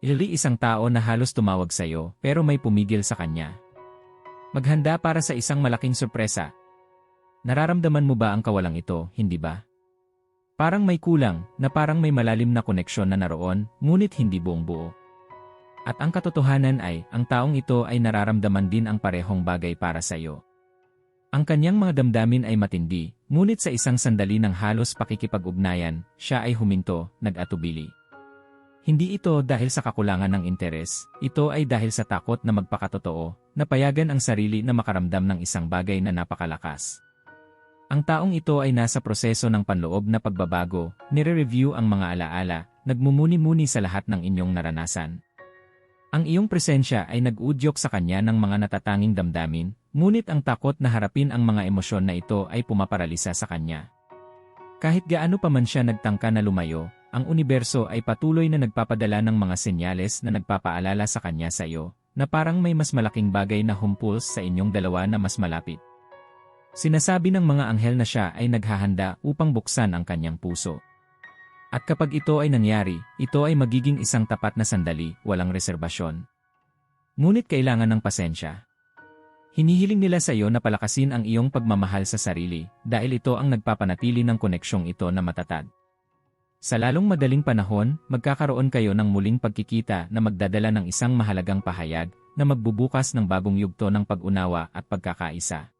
Ilili isang tao na halos tumawag sa'yo pero may pumigil sa kanya. Maghanda para sa isang malaking sorpresa. Nararamdaman mo ba ang kawalang ito, hindi ba? Parang may kulang, na parang may malalim na koneksyon na naroon, ngunit hindi buong buo. At ang katotohanan ay, ang taong ito ay nararamdaman din ang parehong bagay para sa iyo. Ang kanyang mga damdamin ay matindi, ngunit sa isang sandali ng halos pakikipag-ugnayan, siya ay huminto, nag-atubili. Hindi ito dahil sa kakulangan ng interes, ito ay dahil sa takot na magpakatotoo, na payagan ang sarili na makaramdam ng isang bagay na napakalakas. Ang taong ito ay nasa proseso ng panloob na pagbabago, nire-review ang mga alaala, nagmumuni-muni sa lahat ng inyong naranasan. Ang iyong presensya ay nag-udyok sa kanya ng mga natatanging damdamin, ngunit ang takot na harapin ang mga emosyon na ito ay pumaparalisa sa kanya. Kahit gaano pa man siya nagtangka na lumayo, ang universo ay patuloy na nagpapadala ng mga senyales na nagpapaalala sa kanya sa iyo, na parang may mas malaking bagay na humpuls sa inyong dalawa na mas malapit. Sinasabi ng mga anghel na siya ay naghahanda upang buksan ang kanyang puso. At kapag ito ay nangyari, ito ay magiging isang tapat na sandali, walang reserbasyon. Ngunit kailangan ng pasensya. Hinihiling nila sa iyo na palakasin ang iyong pagmamahal sa sarili, dahil ito ang nagpapanatili ng koneksyong ito na matatag. Sa lalong madaling panahon, magkakaroon kayo ng muling pagkikita na magdadala ng isang mahalagang pahayag na magbubukas ng bagong yugto ng pag-unawa at pagkakaisa.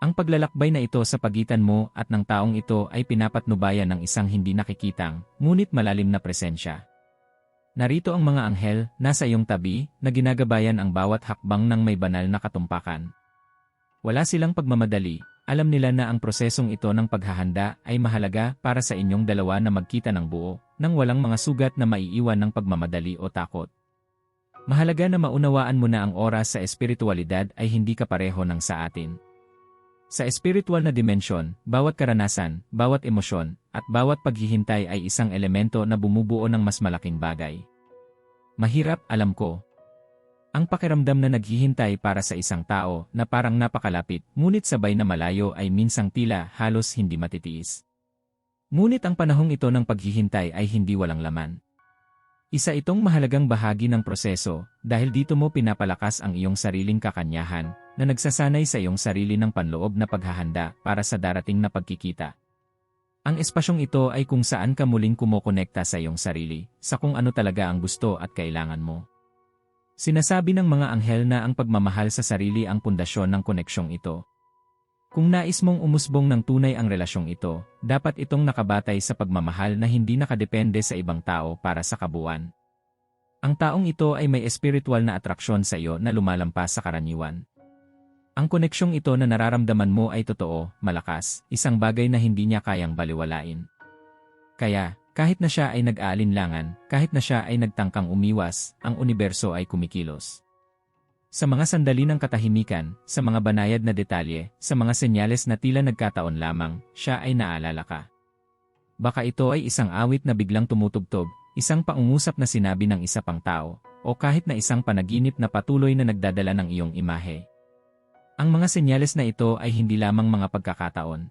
Ang paglalakbay na ito sa pagitan mo at ng taong ito ay pinapatnubayan ng isang hindi nakikitang, ngunit malalim na presensya. Narito ang mga anghel, nasa iyong tabi, na ginagabayan ang bawat hakbang ng may banal na katumpakan. Wala silang pagmamadali, alam nila na ang prosesong ito ng paghahanda ay mahalaga para sa inyong dalawa na magkita ng buo, nang walang mga sugat na maiiwan ng pagmamadali o takot. Mahalaga na maunawaan mo na ang oras sa espiritualidad ay hindi kapareho ng sa atin. Sa espiritual na dimensyon, bawat karanasan, bawat emosyon, at bawat paghihintay ay isang elemento na bumubuo ng mas malaking bagay. Mahirap, alam ko. Ang pakiramdam na naghihintay para sa isang tao na parang napakalapit, ngunit sabay na malayo ay minsang tila halos hindi matitiis. Ngunit ang panahong ito ng paghihintay ay hindi walang laman. Isa itong mahalagang bahagi ng proseso dahil dito mo pinapalakas ang iyong sariling kakanyahan na nagsasanay sa iyong sarili ng panloob na paghahanda para sa darating na pagkikita. Ang espasyong ito ay kung saan ka muling kumokonekta sa iyong sarili, sa kung ano talaga ang gusto at kailangan mo. Sinasabi ng mga anghel na ang pagmamahal sa sarili ang pundasyon ng koneksyong ito. Kung nais mong umusbong ng tunay ang relasyong ito, dapat itong nakabatay sa pagmamahal na hindi nakadepende sa ibang tao para sa kabuuan. Ang taong ito ay may espiritual na atraksyon sa iyo na lumalampas sa karaniwan. Ang koneksyong ito na nararamdaman mo ay totoo, malakas, isang bagay na hindi niya kayang baliwalain. Kaya, kahit na siya ay nag-aalinlangan, kahit na siya ay nagtangkang umiwas, ang universo ay kumikilos. Sa mga sandali ng katahimikan, sa mga banayad na detalye, sa mga senyales na tila nagkataon lamang, siya ay naalala ka. Baka ito ay isang awit na biglang tumutugtog, isang paungusap na sinabi ng isa pang tao, o kahit na isang panaginip na patuloy na nagdadala ng iyong imahe. Ang mga senyales na ito ay hindi lamang mga pagkakataon.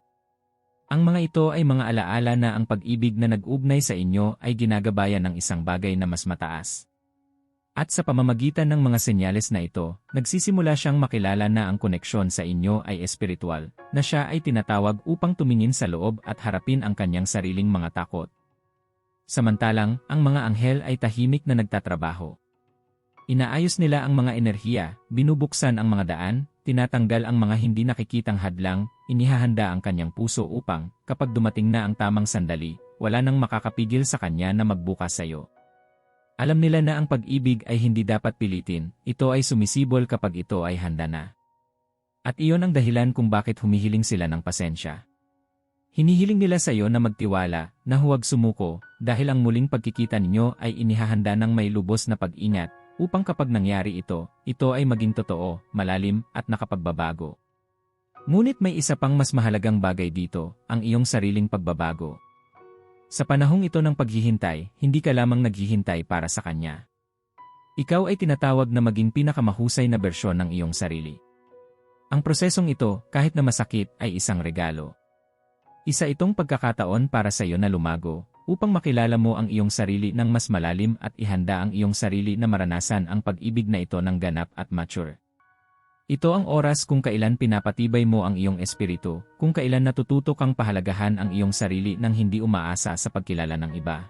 Ang mga ito ay mga alaala na ang pag-ibig na nag-ugnay sa inyo ay ginagabayan ng isang bagay na mas mataas. At sa pamamagitan ng mga senyales na ito, nagsisimula siyang makilala na ang koneksyon sa inyo ay espiritual, na siya ay tinatawag upang tumingin sa loob at harapin ang kanyang sariling mga takot. Samantalang, ang mga anghel ay tahimik na nagtatrabaho. Inaayos nila ang mga enerhiya, binubuksan ang mga daan, tinatanggal ang mga hindi nakikitang hadlang, inihahanda ang kanyang puso upang, kapag dumating na ang tamang sandali, wala nang makakapigil sa kanya na magbukas sa iyo. Alam nila na ang pag-ibig ay hindi dapat pilitin, ito ay sumisibol kapag ito ay handa na. At iyon ang dahilan kung bakit humihiling sila ng pasensya. Hinihiling nila sa iyo na magtiwala, na huwag sumuko, dahil ang muling pagkikita ninyo ay inihahanda ng may lubos na pag-ingat, upang kapag nangyari ito, ito ay maging totoo, malalim, at nakapagbabago. Ngunit may isa pang mas mahalagang bagay dito, ang iyong sariling pagbabago. Sa panahong ito ng paghihintay, hindi ka lamang naghihintay para sa kanya. Ikaw ay tinatawag na maging pinakamahusay na bersyon ng iyong sarili. Ang prosesong ito, kahit na masakit, ay isang regalo. Isa itong pagkakataon para sa iyo na lumago, upang makilala mo ang iyong sarili ng mas malalim at ihanda ang iyong sarili na maranasan ang pag-ibig na ito ng ganap at mature. Ito ang oras kung kailan pinapatibay mo ang iyong espiritu, kung kailan natututo kang pahalagahan ang iyong sarili nang hindi umaasa sa pagkilala ng iba.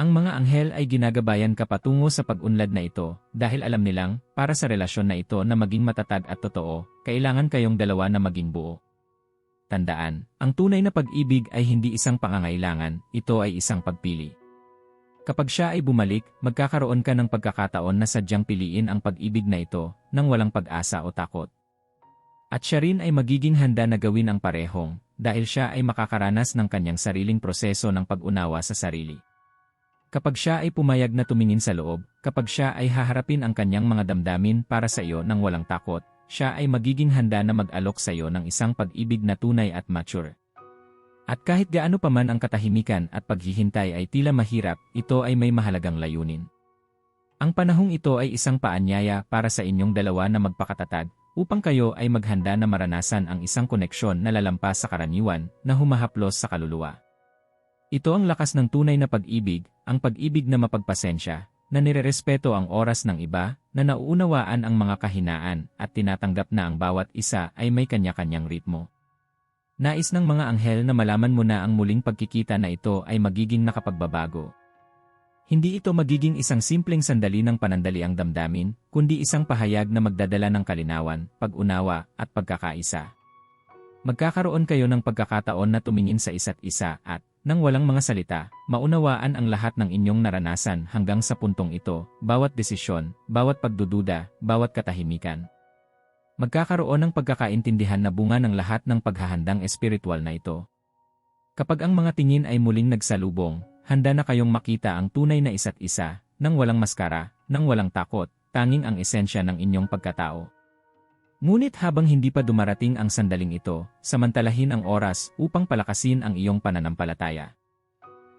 Ang mga anghel ay ginagabayan ka patungo sa pag-unlad na ito dahil alam nilang, para sa relasyon na ito na maging matatag at totoo, kailangan kayong dalawa na maging buo. Tandaan, ang tunay na pag-ibig ay hindi isang pangangailangan, ito ay isang pagpili. Kapag siya ay bumalik, magkakaroon ka ng pagkakataon na sadyang piliin ang pag-ibig na ito, nang walang pag-asa o takot. At siya rin ay magiging handa na gawin ang parehong, dahil siya ay makakaranas ng kanyang sariling proseso ng pag-unawa sa sarili. Kapag siya ay pumayag na tumingin sa loob, kapag siya ay haharapin ang kanyang mga damdamin para sa iyo nang walang takot, siya ay magiging handa na mag-alok sa iyo ng isang pag-ibig na tunay at mature. At kahit gaano pa man ang katahimikan at paghihintay ay tila mahirap, ito ay may mahalagang layunin. Ang panahong ito ay isang paanyaya para sa inyong dalawa na magpakatatag upang kayo ay maghanda na maranasan ang isang koneksyon na lalampas sa karaniwan na humahaplos sa kaluluwa. Ito ang lakas ng tunay na pag-ibig, ang pag-ibig na mapagpasensya, na nirerespeto ang oras ng iba, na nauunawaan ang mga kahinaan, at tinatanggap na ang bawat isa ay may kanya-kanyang ritmo. Nais ng mga anghel na malaman mo na ang muling pagkikita na ito ay magiging nakapagbabago. Hindi ito magiging isang simpleng sandali ng panandali ang damdamin, kundi isang pahayag na magdadala ng kalinawan, pag-unawa, at pagkakaisa. Magkakaroon kayo ng pagkakataon na tumingin sa isa't isa at, nang walang mga salita, maunawaan ang lahat ng inyong naranasan hanggang sa puntong ito, bawat desisyon, bawat pagdududa, bawat katahimikan. Magkakaroon ng pagkakaintindihan na bunga ng lahat ng paghahandang espiritual na ito. Kapag ang mga tingin ay muling nagsalubong, handa na kayong makita ang tunay na isa't isa, nang walang maskara, nang walang takot, tanging ang esensya ng inyong pagkatao. Ngunit habang hindi pa dumarating ang sandaling ito, samantalahin ang oras upang palakasin ang iyong pananampalataya.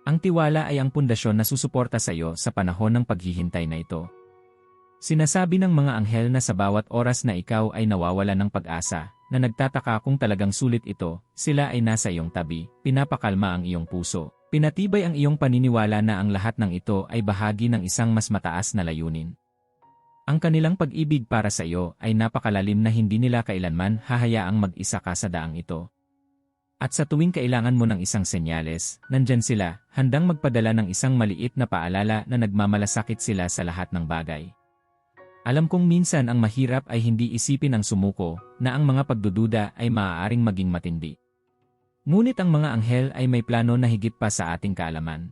Ang tiwala ay ang pundasyon na susuporta sa iyo sa panahon ng paghihintay na ito. Sinasabi ng mga anghel na sa bawat oras na ikaw ay nawawala ng pag-asa, na nagtataka kung talagang sulit ito, sila ay nasa iyong tabi, pinapakalma ang iyong puso. Pinatibay ang iyong paniniwala na ang lahat ng ito ay bahagi ng isang mas mataas na layunin. Ang kanilang pag-ibig para sa iyo ay napakalalim na hindi nila kailanman hahayaang mag-isa ka sa daang ito. At sa tuwing kailangan mo ng isang senyales, nandyan sila, handang magpadala ng isang maliit na paalala na nagmamalasakit sila sa lahat ng bagay. Alam kong minsan ang mahirap ay hindi isipin ang sumuko, na ang mga pagdududa ay maaaring maging matindi. Ngunit ang mga anghel ay may plano na higit pa sa ating kaalaman.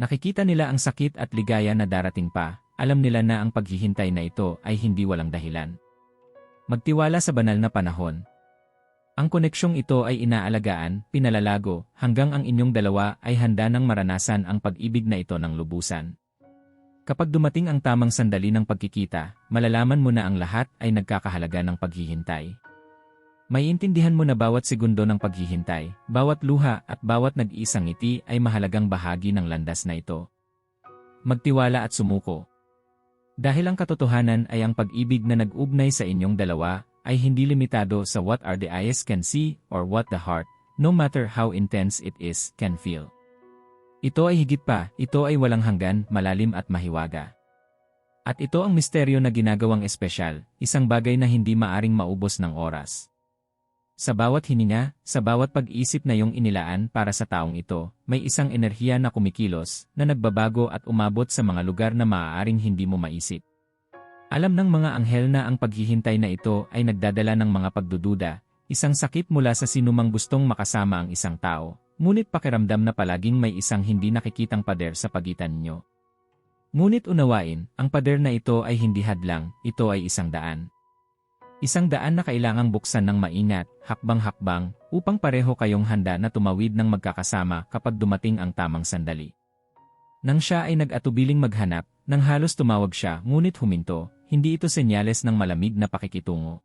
Nakikita nila ang sakit at ligaya na darating pa, alam nila na ang paghihintay na ito ay hindi walang dahilan. Magtiwala sa banal na panahon. Ang koneksyong ito ay inaalagaan, pinalalago, hanggang ang inyong dalawa ay handa ng maranasan ang pag-ibig na ito ng lubusan. Kapag dumating ang tamang sandali ng pagkikita, malalaman mo na ang lahat ay nagkakahalaga ng paghihintay. May intindihan mo na bawat segundo ng paghihintay, bawat luha at bawat nag-iisang ngiti ay mahalagang bahagi ng landas na ito. Magtiwala at sumuko, dahil ang katotohanan ay ang pag-ibig na nag-ugnay sa inyong dalawa ay hindi limitado sa what are the eyes can see or what the heart, no matter how intense it is, can feel. Ito ay higit pa, ito ay walang hanggan, malalim at mahiwaga. At ito ang misteryo na ginagawang espesyal, isang bagay na hindi maaring maubos ng oras. Sa bawat hininga, sa bawat pag-isip na iyong inilaan para sa taong ito, may isang enerhiya na kumikilos, na nagbabago at umabot sa mga lugar na maaaring hindi mo maisip. Alam ng mga anghel na ang paghihintay na ito ay nagdadala ng mga pagdududa, isang sakit mula sa sinumang gustong makasama ang isang tao, ngunit pakiramdam na palaging may isang hindi nakikitang pader sa pagitan ninyo. Ngunit unawain, ang pader na ito ay hindi hadlang, ito ay isang daan. Isang daan na kailangang buksan ng maingat, hakbang-hakbang, upang pareho kayong handa na tumawid ng magkakasama kapag dumating ang tamang sandali. Nang siya ay nag-atubiling maghanap, nang halos tumawag siya ngunit huminto, hindi ito senyales ng malamig na pakikitungo.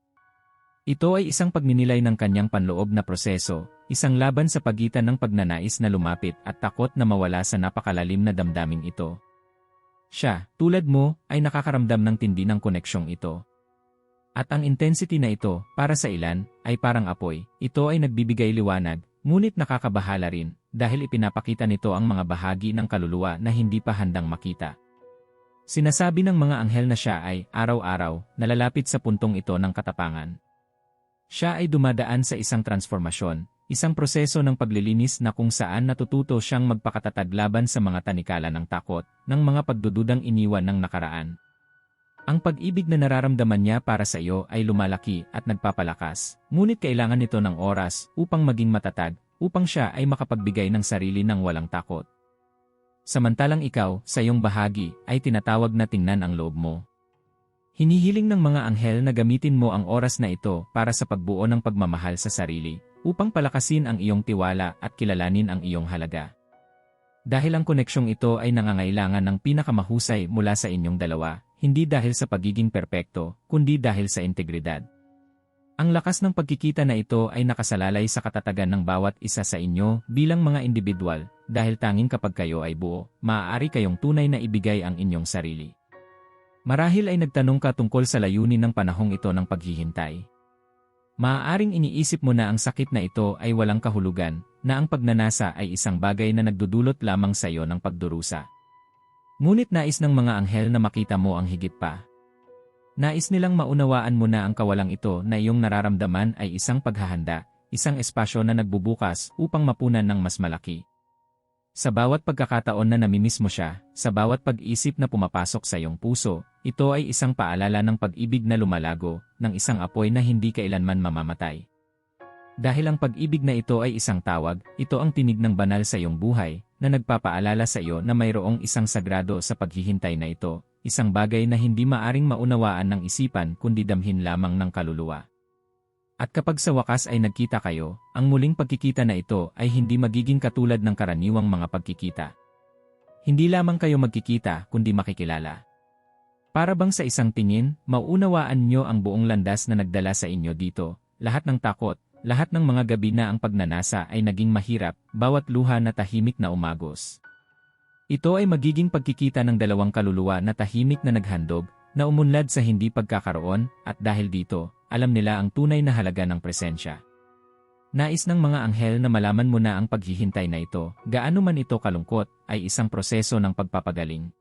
Ito ay isang pagninilay ng kanyang panloob na proseso, isang laban sa pagitan ng pagnanais na lumapit at takot na mawala sa napakalalim na damdaming ito. Siya, tulad mo, ay nakakaramdam ng tindi ng koneksyong ito. At ang intensity na ito, para sa ilan, ay parang apoy. Ito ay nagbibigay liwanag, ngunit nakakabahala rin, dahil ipinapakita nito ang mga bahagi ng kaluluwa na hindi pa handang makita. Sinasabi ng mga anghel na siya ay, araw-araw, nalalapit sa puntong ito ng katapangan. Siya ay dumadaan sa isang transformasyon, isang proseso ng paglilinis na kung saan natututo siyang magpakatatag laban sa mga tanikala ng takot, ng mga pagdududang iniwan ng nakaraan. Ang pag-ibig na nararamdaman niya para sa iyo ay lumalaki at nagpapalakas, ngunit kailangan nito ng oras upang maging matatag, upang siya ay makapagbigay ng sarili ng walang takot. Samantalang ikaw, sa iyong bahagi, ay tinatawag na tingnan ang loob mo. Hinihiling ng mga anghel na gamitin mo ang oras na ito para sa pagbuo ng pagmamahal sa sarili, upang palakasin ang iyong tiwala at kilalanin ang iyong halaga. Dahil ang koneksyong ito ay nangangailangan ng pinakamahusay mula sa inyong dalawa, hindi dahil sa pagiging perpekto, kundi dahil sa integridad. Ang lakas ng pagkikita na ito ay nakasalalay sa katatagan ng bawat isa sa inyo bilang mga individual, dahil tanging kapag kayo ay buo, maaari kayong tunay na ibigay ang inyong sarili. Marahil ay nagtanong ka tungkol sa layunin ng panahong ito ng paghihintay. Maaaring iniisip mo na ang sakit na ito ay walang kahulugan, na ang pagnanasa ay isang bagay na nagdudulot lamang sa iyo ng pagdurusa. Ngunit nais ng mga anghel na makita mo ang higit pa. Nais nilang maunawaan mo na ang kawalang ito na iyong nararamdaman ay isang paghahanda, isang espasyo na nagbubukas upang mapunan ng mas malaki. Sa bawat pagkakataon na namimiss mo siya, sa bawat pag-isip na pumapasok sa iyong puso, ito ay isang paalala ng pag-ibig na lumalago, ng isang apoy na hindi kailanman mamamatay. Dahil ang pag-ibig na ito ay isang tawag, ito ang tinig ng banal sa iyong buhay, na nagpapaalala sa iyo na mayroong isang sagrado sa paghihintay na ito, isang bagay na hindi maaring maunawaan ng isipan kundi damhin lamang ng kaluluwa. At kapag sa wakas ay nagkita kayo, ang muling pagkikita na ito ay hindi magiging katulad ng karaniwang mga pagkikita. Hindi lamang kayo magkikita kundi makikilala. Para bang sa isang tingin, mauunawaan nyo ang buong landas na nagdala sa inyo dito, lahat ng takot, lahat ng mga gabi na ang pagnanasa ay naging mahirap, bawat luha na tahimik na umagos. Ito ay magiging pagkikita ng dalawang kaluluwa na tahimik na naghandog, na umunlad sa hindi pagkakaroon, at dahil dito, alam nila ang tunay na halaga ng presensya. Nais ng mga anghel na malaman mo na ang paghihintay na ito, gaano man ito kalungkot, ay isang proseso ng pagpapagaling.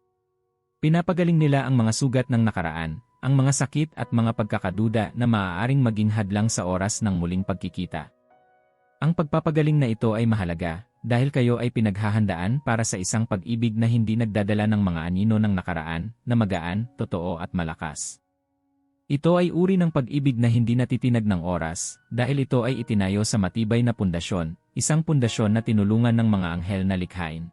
Pinapagaling nila ang mga sugat ng nakaraan, ang mga sakit at mga pagkakaduda na maaaring maging hadlang sa oras ng muling pagkikita. Ang pagpapagaling na ito ay mahalaga, dahil kayo ay pinaghahandaan para sa isang pag-ibig na hindi nagdadala ng mga anino ng nakaraan, na magaan, totoo at malakas. Ito ay uri ng pag-ibig na hindi natitinag ng oras, dahil ito ay itinayo sa matibay na pundasyon, isang pundasyon na tinulungan ng mga anghel na likhain.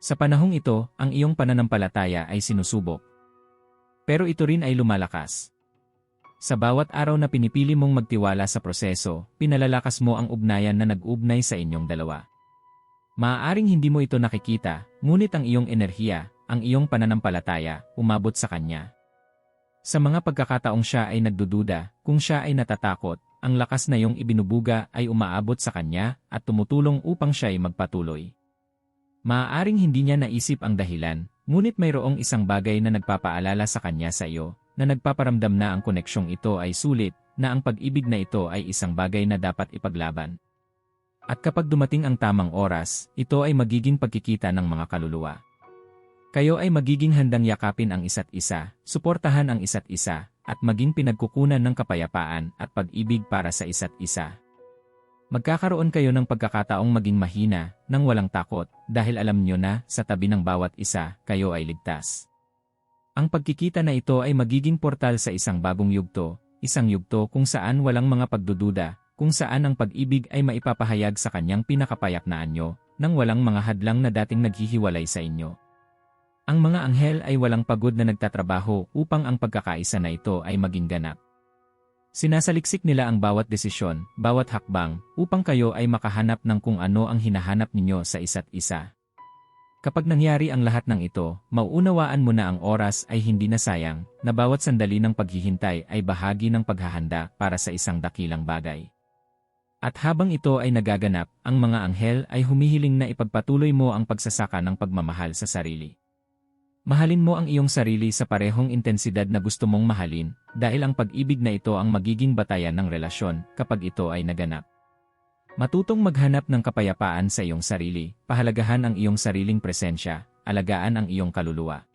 Sa panahong ito, ang iyong pananampalataya ay sinusubok. Pero ito rin ay lumalakas. Sa bawat araw na pinipili mong magtiwala sa proseso, pinalalakas mo ang ugnayan na nag-ugnay sa inyong dalawa. Maaaring hindi mo ito nakikita, ngunit ang iyong enerhiya, ang iyong pananampalataya, umabot sa kanya. Sa mga pagkakataong siya ay nagdududa, kung siya ay natatakot, ang lakas na iyong ibinubuga ay umaabot sa kanya at tumutulong upang siya ay magpatuloy. Maaaring hindi niya naisip ang dahilan, ngunit mayroong isang bagay na nagpapaalala sa kanya sa iyo, na nagpaparamdam na ang koneksyong ito ay sulit, na ang pag-ibig na ito ay isang bagay na dapat ipaglaban. At kapag dumating ang tamang oras, ito ay magiging pagkikita ng mga kaluluwa. Kayo ay magiging handang yakapin ang isa't isa, suportahan ang isa't isa, at maging pinagkukunan ng kapayapaan at pag-ibig para sa isa't isa. Magkakaroon kayo ng pagkakataong maging mahina, nang walang takot, dahil alam nyo na, sa tabi ng bawat isa, kayo ay ligtas. Ang pagkikita na ito ay magiging portal sa isang bagong yugto, isang yugto kung saan walang mga pagdududa, kung saan ang pag-ibig ay maipapahayag sa kanyang pinakapayak na anyo, nang walang mga hadlang na dating naghihiwalay sa inyo. Ang mga anghel ay walang pagod na nagtatrabaho upang ang pagkakaisa na ito ay maging ganap. Sinasaliksik nila ang bawat desisyon, bawat hakbang, upang kayo ay makahanap ng kung ano ang hinahanap ninyo sa isa't isa. Kapag nangyari ang lahat ng ito, mauunawaan mo na ang oras ay hindi na sayang, na bawat sandali ng paghihintay ay bahagi ng paghahanda para sa isang dakilang bagay. At habang ito ay nagaganap, ang mga anghel ay humihiling na ipagpatuloy mo ang pagsasaka ng pagmamahal sa sarili. Mahalin mo ang iyong sarili sa parehong intensidad na gusto mong mahalin, dahil ang pag-ibig na ito ang magiging batayan ng relasyon kapag ito ay naganap. Matutong maghanap ng kapayapaan sa iyong sarili, pahalagahan ang iyong sariling presensya, alagaan ang iyong kaluluwa.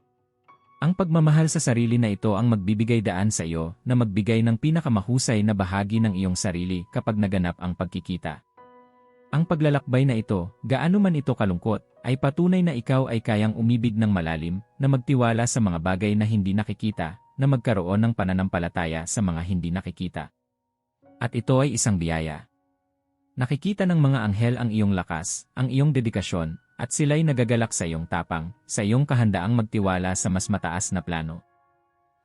Ang pagmamahal sa sarili na ito ang magbibigay daan sa iyo na magbigay ng pinakamahusay na bahagi ng iyong sarili kapag naganap ang pagkikita. Ang paglalakbay na ito, gaano man ito kalungkot, ay patunay na ikaw ay kayang umibig ng malalim, na magtiwala sa mga bagay na hindi nakikita, na magkaroon ng pananampalataya sa mga hindi nakikita. At ito ay isang biyaya. Nakikita ng mga anghel ang iyong lakas, ang iyong dedikasyon, at sila'y nagagalak sa iyong tapang, sa iyong kahandaang magtiwala sa mas mataas na plano.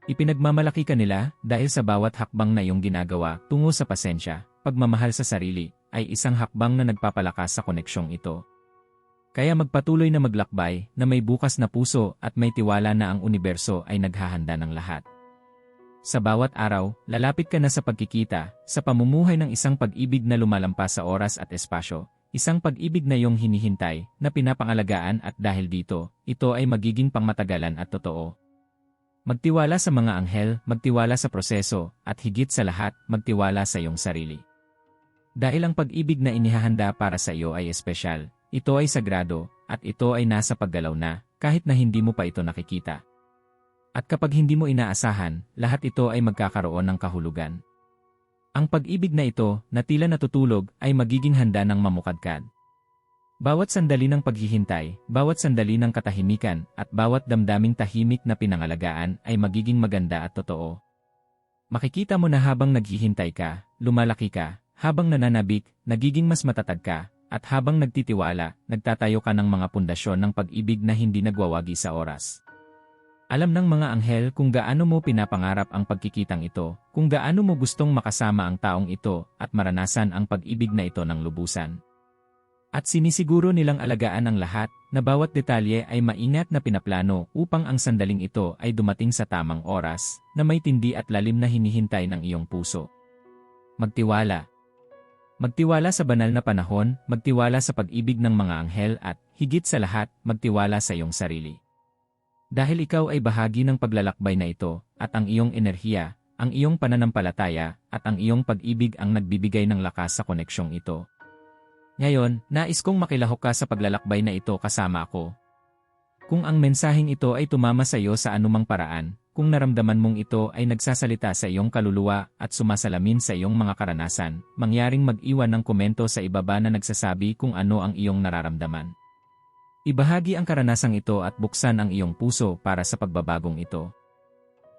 Ipinagmamalaki ka nila dahil sa bawat hakbang na iyong ginagawa tungo sa pasensya, pagmamahal sa sarili, ay isang hakbang na nagpapalakas sa koneksyong ito. Kaya magpatuloy na maglakbay na may bukas na puso at may tiwala na ang universo ay naghahanda ng lahat. Sa bawat araw, lalapit ka na sa pagkikita, sa pamumuhay ng isang pag-ibig na lumalampas sa oras at espasyo, isang pag-ibig na iyong hinihintay, na pinapangalagaan at dahil dito, ito ay magiging pangmatagalan at totoo. Magtiwala sa mga anghel, magtiwala sa proseso, at higit sa lahat, magtiwala sa iyong sarili. Dahil ang pag-ibig na inihahanda para sa iyo ay espesyal, ito ay sagrado, at ito ay nasa paggalaw na, kahit na hindi mo pa ito nakikita. At kapag hindi mo inaasahan, lahat ito ay magkakaroon ng kahulugan. Ang pag-ibig na ito, na tila natutulog, ay magiging handa ng mamukadkad. Bawat sandali ng paghihintay, bawat sandali ng katahimikan, at bawat damdaming tahimik na pinangalagaan ay magiging maganda at totoo. Makikita mo na habang naghihintay ka, lumalaki ka, habang nananabik, nagiging mas matatag ka, at habang nagtitiwala, nagtatayo ka ng mga pundasyon ng pag-ibig na hindi nagwawagi sa oras. Alam ng mga anghel kung gaano mo pinapangarap ang pagkikitang ito, kung gaano mo gustong makasama ang taong ito at maranasan ang pag-ibig na ito ng lubusan. At sinisiguro nilang alagaan ang lahat na bawat detalye ay maingat na pinaplano upang ang sandaling ito ay dumating sa tamang oras na may tindi at lalim na hinihintay ng iyong puso. Magtiwala. Magtiwala sa banal na panahon, magtiwala sa pag-ibig ng mga anghel at, higit sa lahat, magtiwala sa iyong sarili. Dahil ikaw ay bahagi ng paglalakbay na ito, at ang iyong enerhiya, ang iyong pananampalataya, at ang iyong pag-ibig ang nagbibigay ng lakas sa koneksyong ito. Ngayon, nais kong makilahok ka sa paglalakbay na ito kasama ako. Kung ang mensaheng ito ay tumama sa iyo sa anumang paraan, kung naramdaman mong ito ay nagsasalita sa iyong kaluluwa at sumasalamin sa iyong mga karanasan, mangyaring mag-iwan ng komento sa ibaba na nagsasabi kung ano ang iyong nararamdaman. Ibahagi ang karanasang ito at buksan ang iyong puso para sa pagbabagong ito.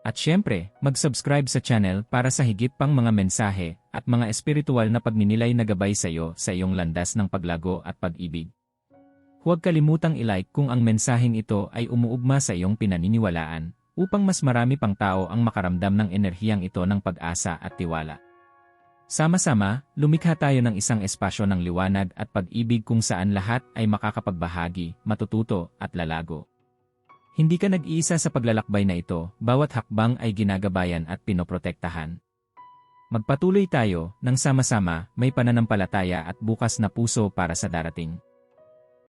At syempre, mag-subscribe sa channel para sa higit pang mga mensahe at mga espiritual na pagninilay na gabay sa iyo sa iyong landas ng paglago at pag-ibig. Huwag kalimutang ilike kung ang mensaheng ito ay umuugma sa iyong pinaniniwalaan upang mas marami pang tao ang makaramdam ng enerhiyang ito ng pag-asa at tiwala. Sama-sama, lumikha tayo ng isang espasyo ng liwanag at pag-ibig kung saan lahat ay makakapagbahagi, matututo, at lalago. Hindi ka nag-iisa sa paglalakbay na ito, bawat hakbang ay ginagabayan at pinoprotektahan. Magpatuloy tayo, nang sama-sama, may pananampalataya at bukas na puso para sa darating.